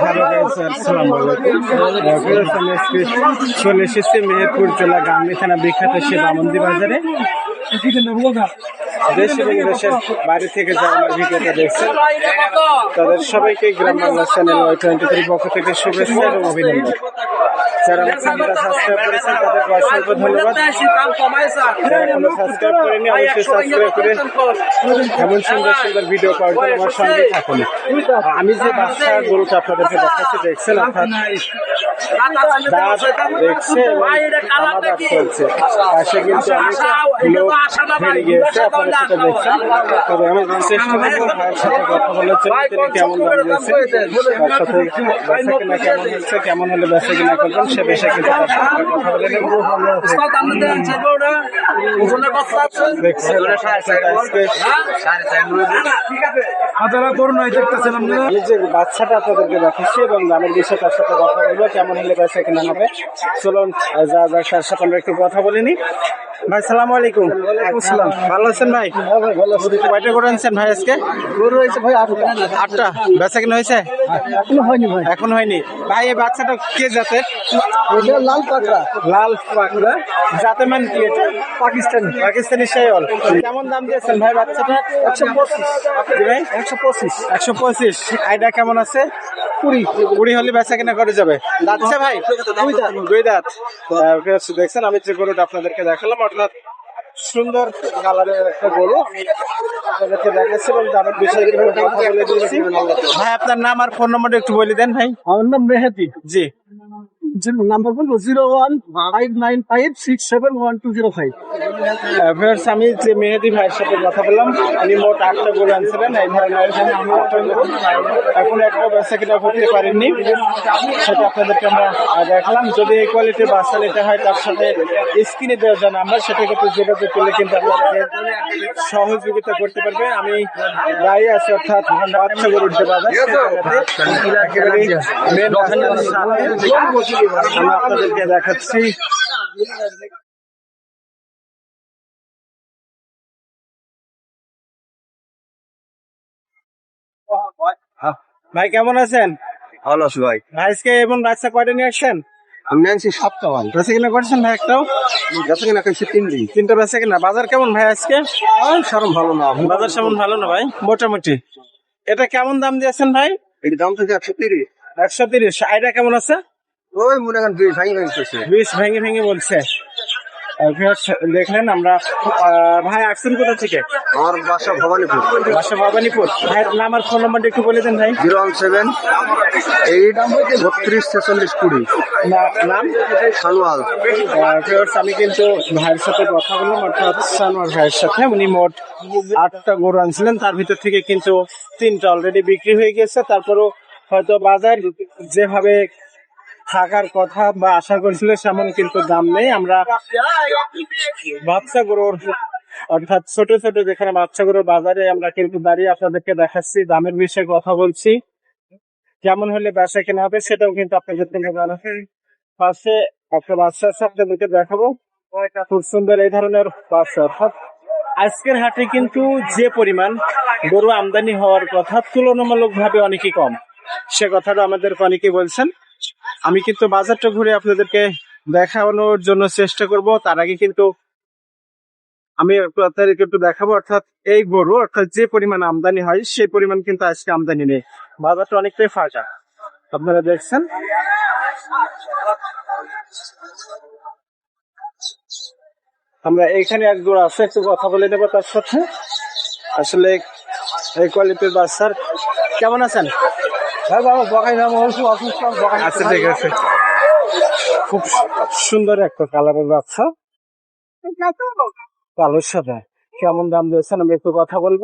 Hello guys, আসসালামু আলাইকুম। চলে এসেছি মেহেরপুর জেলা গাংনী থানা বিখ্যাত সে বামন্দি বাজারে। দেশ এবং দেশের বাইরে থেকে যারা আমার ভিডিওটা দেখছেন, তাদের সবাইকে Gram Bangla channel Y twenty three পক্ষ থেকে শুভেচ্ছা এবং অভিনন্দন। যারা আমার চ্যানেলটা সাবস্ক্রাইব করেছেন, তাদের অসংখ্য ধন্যবাদ। যারা এখনও সাবস্ক্রাইব করেনি অবশ্যই সাবস্ক্রাইব করে এমন সুন্দর সুন্দর ভিডিও পাওয়ার জন্য আমার সঙ্গে থাকুন। আমি যে বাচ্চা গরুটা আপনাদেরকে দেখাচ্ছি দেখছেন অর্থাৎ দাঁত দেখছে এবং আমার দাঁত চলছে। পাশে কিন্তু অনেক লোক বেড়ে গিয়েছে আপনারা সেটা দেখছেন। তবে আমি চেষ্টা করব ভাইয়ের সাথে কথা তিনি কেমন দাম তার সাথে বেচা কিনা কেমন হচ্ছে কেমন হলে বেচা কিনা করবেন সে বেশে কিন্তু তার সাথে কথা বলে দেখছেন আজকে আপনারা করুন এই দেখতেছেন আপনারা? আমি যে বাচ্চাটা আপনাদেরকে দেখাচ্ছি এবং দামের বিষয়ে তার সাথে কথা বলব কেমন হলে বেচা কিনা হবে। চলুন যা যা তার সাথে আমরা একটু কথা বলিনি ভাই সালাম আলাইকুম। আসসালাম ভালো আছেন ভাই? কয়টা করে আনছেন ভাই আজকে? গরু হয়েছে ভাই আটটা। আটটা। বেচা কিনা হয়েছে? এখনও হয়নি ভাই। এখন হয়নি। ভাই এই বাচ্চাটা কে এটা লাল পাকড়া। লাল পাকড়া। জাতে মান কি এটা? পাকিস্তানি। পাকিস্তানি শাইওয়াল কেমন দাম দিয়েছেন ভাই বাচ্চাটা? একশো পঁচিশ। ভাই? একশো পঁচিশ। একশো পঁচিশ। আইডা কেমন আছে? কুড়ি কুড়ি হলে বেচা কিনা করে যাবে। যাচ্ছে ভাই দুই দাঁত দেখছেন আমি যে গরুটা আপনাদেরকে দেখালাম অর্থাৎ সুন্দর কালারের একটা গরু। আমি আপনাদেরকে দেখাচ্ছি দামের বিষয়ে কথা বলে দিয়েছি ভাই আপনার নাম আর ফোন নম্বরটা একটু বলে দেন ভাই। আমার নাম মেহেদি। জি। নাম্বার বলব zero one five nine five six seven one two zero five. আহ, আমি যে মেহেদি ভাইয়ের সাথে কথা বললাম উনি মোট আটটা গরু আনছিলেন এই ধরনের এখন একটা বেচা কিনা করতে পারেননি সেটা আপনাদেরকে আমরা দেখালাম। যদি এই কোয়ালিটির বাচ্চা নিতে হয় তার সাথে স্ক্রিনে দেওয়া যায় নাম্বার সেটা কিন্তু যোগাযোগ করলে কিন্তু আপনাদের সহযোগিতা করতে পারবে। আমি গায়ে আছি অর্থাৎ বাচ্চা গরুর যে বাজার মেন আমরা আপনাদেরকে দেখাচ্ছি। ভাই কেমন আছেন? ভালো আছি ভাই। আজকে এবং বাচ্চা কয়টা নিয়ে আসছেন? আমি আনছি সাতটা ভাই। বেচা কিনা করছেন ভাই একটাও? গেছে কিনা খাইছি তিন দিন তিনটা বেচা কিনা। বাজার কেমন ভাই আজকে? সারম ভালো না। বাজার সেমন ভালো না ভাই? মোটামুটি। এটা কেমন দাম দিয়েছেন ভাই? এই দাম তো একশো তিরিশ। একশো তিরিশ। আইডা কেমন আছে? ওই মনে করেন দুই ভাই ভাঙতেছে বিশ ভেঙে ভেঙে বলছে। দেখলেন আমরা ভাই আসছেন কোথা থেকে? আমার বাসা ভবানীপুর। বাসা ভবানীপুর। ভাইয়ের নাম আর ফোন নাম্বারটা একটু বলে দেন ভাই। জিরো ওয়ান সেভেন এইট বত্রিশ ছেচল্লিশ কুড়ি। নাম? সানোয়াল। আমি কিন্তু ভাইয়ের সাথে কথা বললাম অর্থাৎ সানোয়ার ভাইয়ের সাথে। উনি মোট আটটা গরু আনছিলেন। তার ভিতর থেকে কিন্তু তিনটা অলরেডি বিক্রি হয়ে গেছে। তারপরও হয়তো বাজার যেভাবে থাকার কথা বা আশা করেছিল সেমন কিন্তু দাম নেই। আমরা বাচ্চা গরুর অর্থাৎ ছোট ছোট যেখানে বাচ্চা গরুর বাজারে আমরা কিন্তু দাঁড়িয়ে আপনাদেরকে দেখাচ্ছি, দামের বিষয়ে কথা বলছি। কেমন হলে ব্যবসা কেনা হবে সেটাও কিন্তু আপনাদের থেকে জানাচ্ছি। পাশে একটা বাচ্চা আছে, আপনাদেরকে দেখাবো। খুব সুন্দর এই ধরনের বাচ্চা, অর্থাৎ আজকের হাটে কিন্তু যে পরিমাণ গরু আমদানি হওয়ার কথা তুলনামূলক ভাবে অনেকই কম। সে কথাটা আমাদেরকে অনেকেই বলছেন। আমি কিন্তু বাজারটা ঘুরে আপনাদেরকে দেখানোর জন্য চেষ্টা করব। তার আগে কিন্তু আমি আপনাদেরকে একটু দেখাবো, অর্থাৎ এই গরু, অর্থাৎ যে পরিমাণ আমদানি হয়, সেই পরিমাণ কিন্তু আজকে আমদানি নেই। বাজারটা অনেকটাই ফাঁকা। আপনারা দেখছেন? আমরা এখানে এক জোড়া আছে, একটু কথা বলে নেব তার সাথে। আসলে এই কোয়ালিটির বাচ্চার। কেমন আছেন? হ্যাঁ আচ্ছা ঠিক আছে। খুব সুন্দর একটা কালারের বাচ্চা কালোর সাথে কেমন দাম দিয়েছেন? আমি একটু কথা বলব।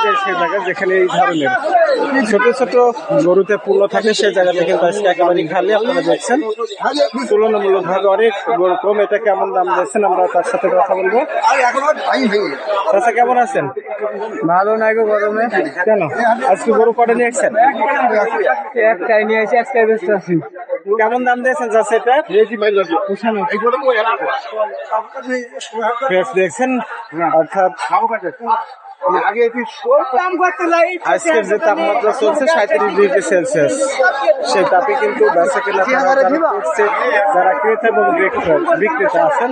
অর্থাৎ এই যে সে জায়গা যেখানে এই ধরনের ছোট ছোট গরুতে পূর্ণ থাকে সেই জায়গাতে কিন্তু আজকে একেবারে খালি আপনারা দেখছেন। তুলনামূলক ভাবে অনেক গরু কম এটা কেমন দাম দিয়েছেন আমরা তার সাথে কথা বলব। চাচা কেমন আছেন? ভালো নাই গো গরমে। কেন? আজকে গরু কটা নিয়ে এসছেন একটাই নিয়ে এসে একটাই ব্যস্ত আছি কেমন দাম দিয়েছেন চাচা এটা? বেশ দেখছেন? অর্থাৎ আজকের যে তাপমাত্রা চলছে সাঁত্রিশ ডিগ্রি সেলসিয়াস। সেই তাপে কিন্তু বেচা কেনা যারা করছে, যারা ক্রেতা এবং বিক্রেতা- বিক্রেতা আছেন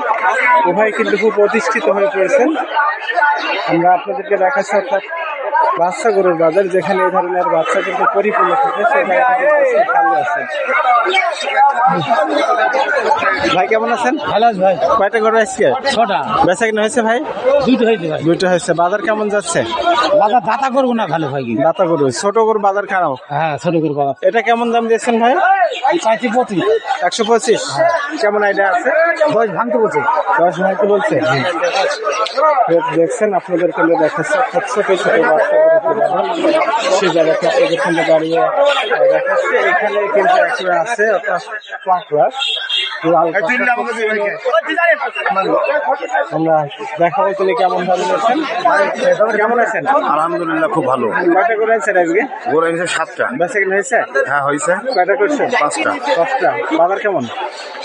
উভয় কিন্তু খুব প্রতিষ্ঠিত হয়ে পড়েছেন। আমরা আপনাদেরকে দেখাচ্ছি অর্থাৎ বাচ্চা গরুর বাজার যেখানে এই ধরনের বাচ্চা কিন্তু পরিপূর্ণ থাকে খালি আছে। ভাই কেমন আছেন? ভালো ভাই। কয়টা গরু আজকে? ছটা। বেচা কিনা হয়েছে ভাই? দুটো হয়েছে ভাই। দুইটা হয়েছে। বাজার কেমন যাচ্ছে? দাদা দাতা করব না ভালো ভাই। কিন্তু দাতা গরু ছোট গরু বাজার খারাপ। হ্যাঁ ছোট করে বাবা এটা কেমন দাম দিয়েছেন ভাই? চাইছি পঁচিশ। একশো পঁচিশ? কেমন আইডিয়া আছে? দশ ভাঙতে বলছে। দশ ভাইকে বলছে? দেখছেন আপনাদের কেন্দ্র দেখাচ্ছে। ছোট ছোট বাচ্চা সে জায়গাতে দাঁড়িয়ে দেখাচ্ছে। এখানে কিন্তু আছে অর্থাৎ আমরা কেমন নিয়েছেন? কেমন আছেন? আলহামদুলিল্লাহ খুব ভালো। কয়টা করে আনছেন আজকে? গরু এনেছে সাতটা। হয়েছে? হ্যাঁ হয়েছে। কয়টা করছে? পাঁচটা। পাঁচটা। বাজার কেমন?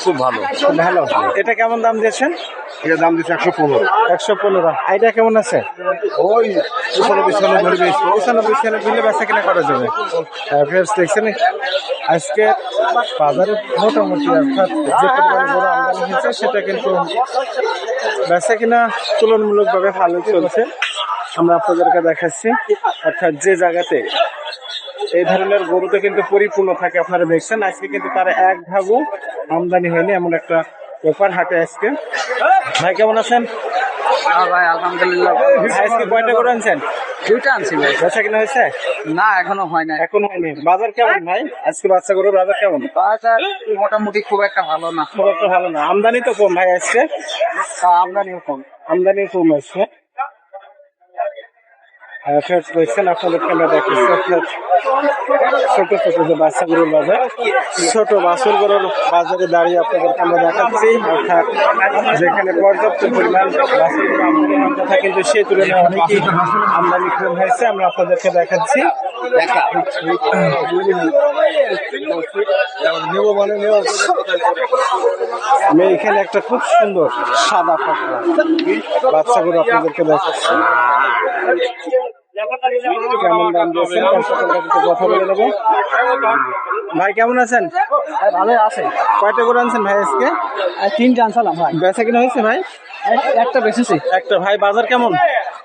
খুব ভালো। ভালো। এটা কেমন দাম দিয়েছেন? এটার দাম দিচ্ছে একশো পনেরো। একশো পনেরো। আইডিয়া কেমন আছে? ওই পঁচানব্বই সালে ধরে পঁচানব্বই সালে বিলে বেচা কিনা করা যাবে। ফ্রেন্ডস দেখছেন। আজকে বাজারে মোটামুটি অর্থাৎ যে পরিমাণ বড় আমদানি হয়েছে সেটা কিন্তু বেচা কিনা তুলনামূলকভাবে ভালো চলছে। আমরা আপনাদেরকে দেখাচ্ছি। অর্থাৎ যে জায়গাতে এই ধরনের গরুতে কিন্তু পরিপূর্ণ থাকে আপনারা দেখছেন। আজকে কিন্তু তার এক ভাগও আমদানি হয়নি এমন একটা ব্যাপার হাটে আজকে। ভাই কেমন আছেন? ভাই আলহামদুলিল্লাহ আজকে কয়টা করে আনছেন? দুইটা আনছি ভাই। বেচা কিনা হয়েছে? না এখনও হয় না এখন হয়নি বাজার কেমন ভাই? আজকে বাচ্চা গরুর বাজার কেমন? বাজার মোটামুটি খুব একটা ভালো না। খুব একটা ভালো না। আমদানি তো কম ভাই আজকে? আমদানিও কম। আমদানিও কম আছে অর্থাৎ ছোট ছোট যে বাচ্চাগুলোর বাজার, ছোট বাছুর গরুর বাজারে দাঁড়িয়ে আপনাদেরকে আমরা দেখাচ্ছি। অর্থাৎ যেখানে পর্যাপ্ত পরিমাণ কিন্তু সেই তুলনায় অনেকই আমদানি হয়েছে, আমরা আপনাদেরকে দেখাচ্ছি। আমি এখানে একটা খুব সুন্দর সাদা পাকড়া বাচ্চা গরু আপনাদেরকে দেখাচ্ছি। কেমন দাম দিয়েছেন? তার সাথে আমরা একটু কথা বলে নেব। ভাই কেমন আছেন? ভালো আছে। কয়টা করে আনছেন ভাই আজকে? তিনটা আনছিলাম ভাই। বেচা কিনা হয়েছে ভাই? একটা বেশিছি একটা। ভাই বাজার কেমন?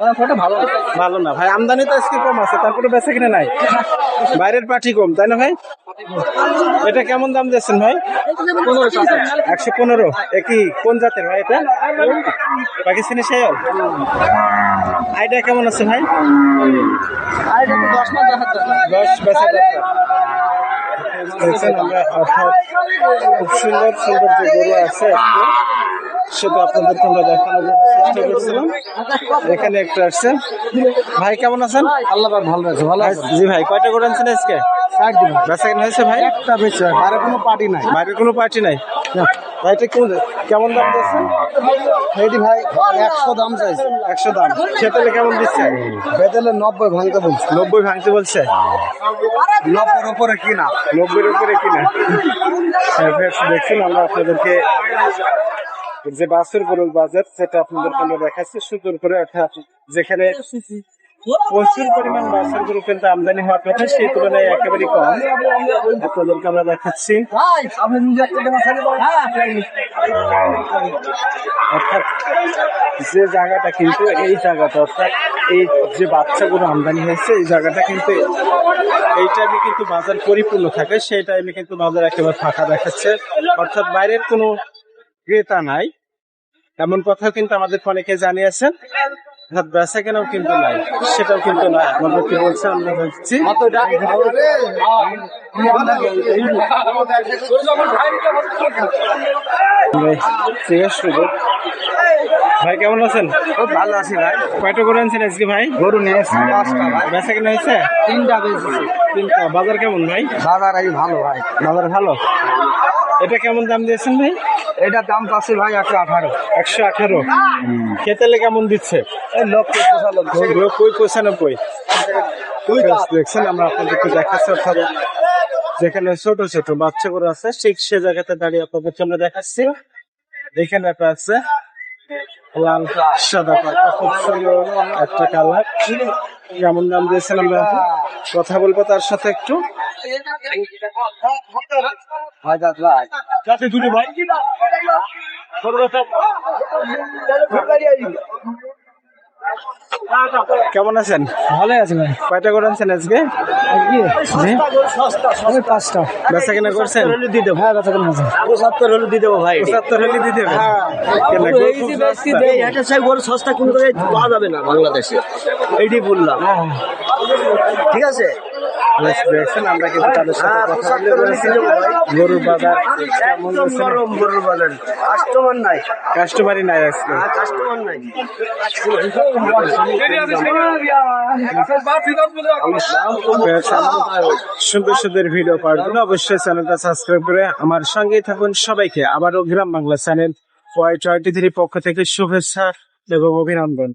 ভালো ভালো না। ভাই আমদানি তো আজকে কম আছে তারপরে বেচা কিনা নাই। বাইরের পার্টি কম তাই না ভাই? এটা কেমন দাম দিয়েছেন ভাই? একশো পনেরো। একই কোন জাতের ভাই এটা? পাকিস্তানি শেয়াল? আইডিয়া কেমন আছে ভাই? দশ বেচা আমরা খুব সুন্দর সুন্দর যে গরু আছে সেটা আপনাদের দেখানোর চেষ্টা করছিলাম এখানে একটা আসছে ভাই কেমন আছেন আল্লাহ ভালো আছে ভালো আছে জি ভাই কয়টা করে আনছেন আজকে বেচা হয়েছে ভাই একটা বেশি আর কোনো পার্টি নাই বাইরের কোনো পার্টি নাই ভাই এটা কেমন কেমন দাম দিচ্ছেন এইটি ভাই একশো দাম চাইছে। একশো দাম। খেতেলে কেমন দিচ্ছে? বেতলে নব্বই ভাঙতে বলছে। নব্বই ভাঙতে বলছে? নব্বইয়ের উপরে কিনা? নব্বইয়ের উপরে কিনা? হ্যাঁ, দেখছেন আমরা আপনাদেরকে যে বাসের গরুর বাজার সেটা আপনাদেরকে আমরা দেখাচ্ছি। সুন্দর করে অর্থাৎ যেখানে প্রচুর পরিমাণ বাসের গরু কিন্তু আমদানি হওয়ার কথা, সেই তুলনায় একেবারে কম। আপনাদেরকে আমরা দেখাচ্ছি। অর্থাৎ যে জায়গাটা কিন্তু, এই জায়গাটা, অর্থাৎ এই যে বাচ্চাগুলো আমদানি হয়েছে, এই জায়গাটা কিন্তু, এই টাইমে কিন্তু বাজার পরিপূর্ণ থাকে, সেই টাইমে কিন্তু বাজার একেবারে ফাঁকা দেখাচ্ছে। অর্থাৎ বাইরের কোনো ক্রেতা নাই। এমন কথা কিন্তু আমাদের অনেকে জানিয়েছেন। বেচা কেনাও কিন্তু নাই সেটাও কিন্তু নাই। আমাদেরকে বলছে? আমরা বলছি ঠিক আছে শুরু ভাই কেমন আছেন? ভালো আছি ভাই। কয়টা করে আনছেন আজকে ভাই? গরু নিয়ে বেচা কেনা হয়েছে? তিনটা তিনটা। বাজার কেমন ভাই? বাজার এই ভালো ভাই। বাজার ভালো? এটা কেমন দাম দিয়েছেন ভাই? এটার দাম পাচ্ছে ভাই একশো আঠারো। একশো আঠারো। খেতেলে কেমন দিচ্ছে? নব্বই পঁচানব্বই দেখছেন আমরা আপনাদেরকে দেখাচ্ছি অর্থাৎ যেখানে ছোট ছোট বাচ্চাগুলো আছে ঠিক সে জায়গাতে দাঁড়িয়ে আপনাদেরকে আমরা দেখাচ্ছি। এখানে একটা আছে। লাল সাদা পাতা খুব সুন্দর একটা কালার কেমন দাম দিয়েছেন আমরা কথা বলব তার সাথে একটু। কেমন আছেন? ভালো আছে ভাই। কয়টা করে আনছেন আজকে? কি পাঁচটা। বেচা কেনা করছেন? দিয়ে দেবো হ্যাঁ বেচা কেনা আছে পঁচাত্তর হলে দিয়ে দেবো ভাই। পঁচাত্তর হলে গরু সস্তা। এই চাই বড় সস্তা কোনো করে পাওয়া যাবে না বাংলাদেশে। এইটাই বললাম। হ্যাঁ হ্যাঁ। ঠিক আছে? বেশ, আমরা কিন্তু তাদের সাথে কথা বলে পঁচাত্তর হলে বলেছি দিয়ে দেবো ভাই। গরুর বাজার কেমন একদম গরুর বাজার। কাস্টমার নাই। কাস্টমারই নাই আজকে। কাস্টমার নাই। সুন্দর সুন্দর ভিডিও পাওয়ার জন্য অবশ্যই চ্যানেলটা সাবস্ক্রাইব করে আমার সঙ্গেই থাকুন। সবাইকে আবারও Gram Bangla channel Y twenty three পক্ষ থেকে শুভেচ্ছা এবং অভিনন্দন।